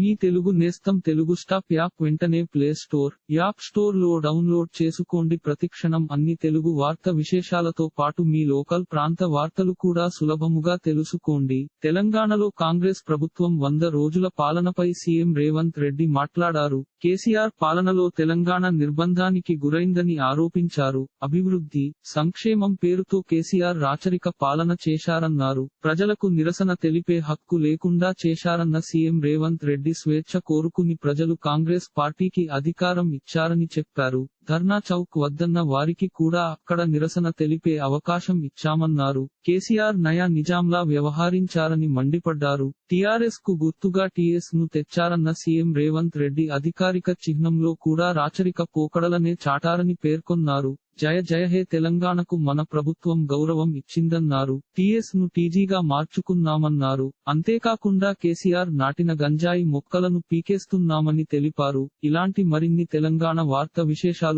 మీ తెలుగు నేస్తం Telugu stop app వెంటనే play store app స్టోర్లో డౌన్లోడ్ చేసుకోండి. ప్రతిక్షణం అన్ని తెలుగు వార్త విశేషాలతో పాటు మీ లోకల్ ప్రాంత వార్తలు కూడా సులభముగా తెలుసుకోండి. తెలంగాణలో కాంగ్రెస్ ప్రభుత్వం వంద రోజుల పాలనపై సీఎం రేవంత్ రెడ్డి మాట్లాడారు. కేసీఆర్ పాలనలో తెలంగాణ నిర్బంధానికి గురైందని ఆరోపించారు. అభివృద్ధి సంక్షేమం పేరుతో కేసీఆర్ రాచరిక పాలన చేశారన్నారు. ప్రజలకు నిరసన తెలిపే హక్కు లేకుండా చేశారన్న సీఎం రేవంత్ రెడ్డి స్వేచ్ఛ కోరుకుని ప్రజలు కాంగ్రెస్ పార్టీకి అధికారం ఇచ్చారని చెప్పారు. ధర్నా చౌక్ వద్దన్న వారికి కూడా అక్కడ నిరసన తెలిపే అవకాశం ఇచ్చామన్నారు. కేసీఆర్ నయా నిజాంలా వ్యవహరించారని మండిపడ్డారు. టీఆర్ఎస్కు గుర్తుగా టీఎస్ను తెచ్చారన్న సీఎం రేవంత్ రెడ్డి అధికారిక చిహ్నంలో కూడా రాచరిక పోకడలనే చాటారని పేర్కొన్నారు. జయ జయ హే తెలంగాణకు మన ప్రభుత్వం గౌరవం ఇచ్చిందన్నారు. టీఎస్ను టీజీగా మార్చుకున్నామన్నారు. అంతేకాకుండా కేసీఆర్ నాటిన గంజాయి మొక్కలను పీకేస్తున్నామని తెలిపారు. ఇలాంటి మరిన్ని తెలంగాణ వార్త విశేషాలు